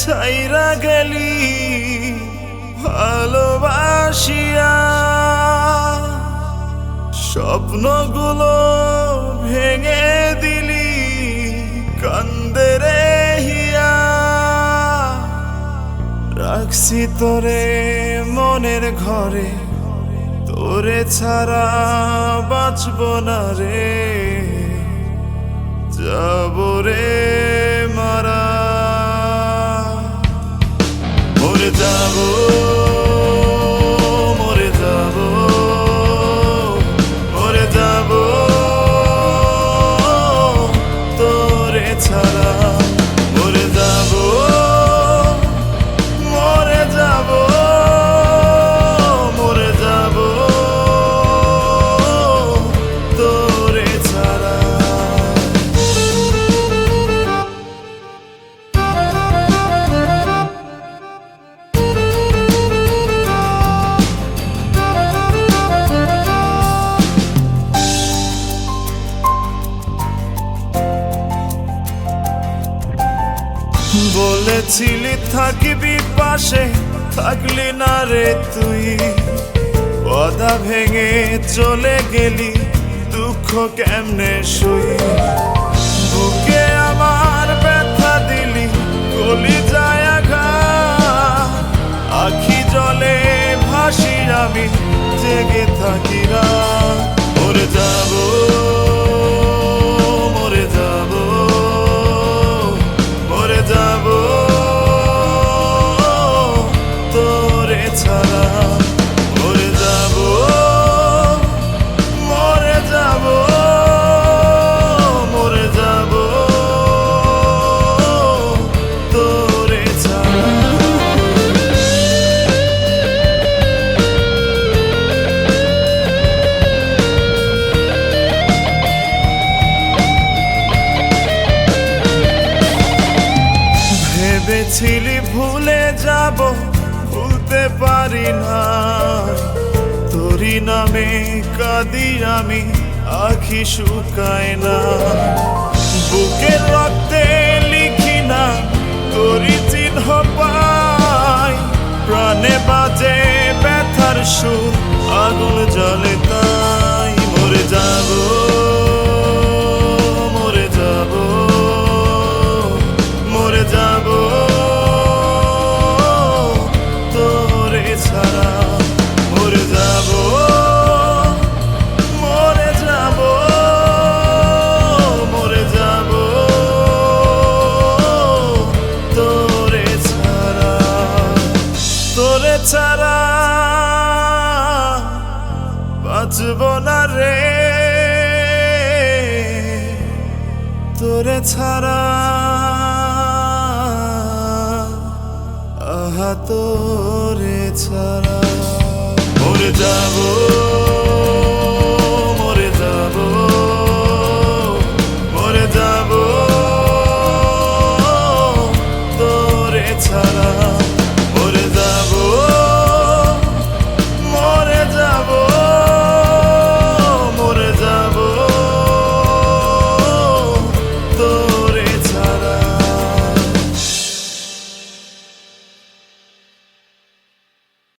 ছাইরা গেলি ভালোবাসিয়া। স্বপ্নগুলো ভেঙে দিলি, কান্দে রে হিয়া রাখছি তোরে মনের ঘরে, তোরে ছাড়া বাঁচব না রে। যাব রে বলেছিলি, থাকবি পাশে, থাকলি না রে তুই। পদা ভেঙে চলে গেলি, দুঃখ কেমনে শুই বুকে আমার ব্যথা দিলি গলি যায় আখি জলে ভাসি আমি, জেগে থাকি না মরে যাব মরে যাব মরে যাব মরে যাব। তোরে ছাড়া ভেবেছিলি ভুলে যাব ভুলতে পারি না। তোরি নামে কাঁদি আমি, আখি শুকায় না। বুকের রক্তে লিখি না তোরি চিহ্ন পাই। প্রাণে বাজে ব্যথার সুর, আগুন জলে তাই ছাড়া বাঁচব না রে। তোরে ছাড়া আহা তোরে ছাড়া ওরে যাব।